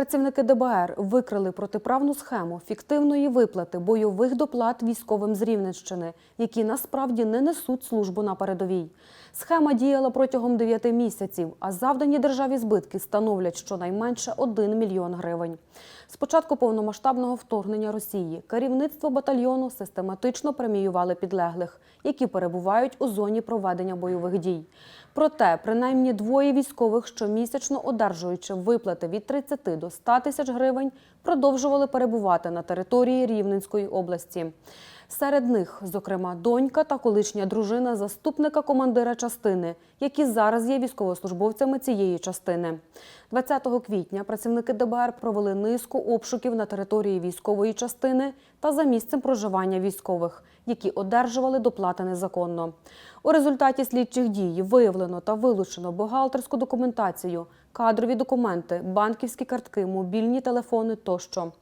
Працівники ДБР викрили протиправну схему фіктивної виплати бойових доплат військовим з Рівненщини, які насправді не несуть службу на передовій. Схема діяла протягом 9 місяців, а завдані державі збитки становлять щонайменше 1 мільйон гривень. З початку повномасштабного вторгнення Росії керівництво батальйону систематично преміювали підлеглих, які перебувають у зоні проведення бойових дій. Проте, принаймні двоє військових, щомісячно одержуючи виплати від 30 до 100 тисяч гривень, продовжували перебувати на території Рівненської області. Серед них, зокрема, донька та колишня дружина заступника командира частини, які зараз є військовослужбовцями цієї частини. 20 квітня працівники ДБР провели низку обшуків на території військової частини та за місцем проживання військових, які одержували доплати незаконно. У результаті слідчих дій виявлено та вилучено бухгалтерську документацію, кадрові документи, банківські картки, мобільні телефони тощо.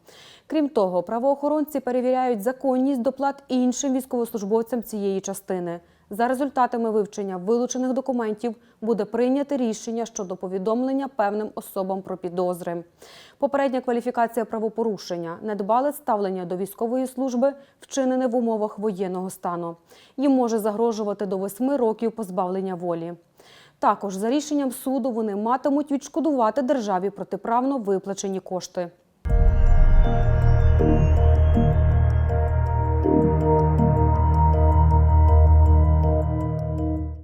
Крім того, правоохоронці перевіряють законність доплат іншим військовослужбовцям цієї частини. За результатами вивчення вилучених документів буде прийняте рішення щодо повідомлення певним особам про підозри. Попередня кваліфікація правопорушення недбале ставлення до військової служби, вчинене в умовах воєнного стану. Їм може загрожувати до восьми років позбавлення волі. Також за рішенням суду вони матимуть відшкодувати державі протиправно виплачені кошти.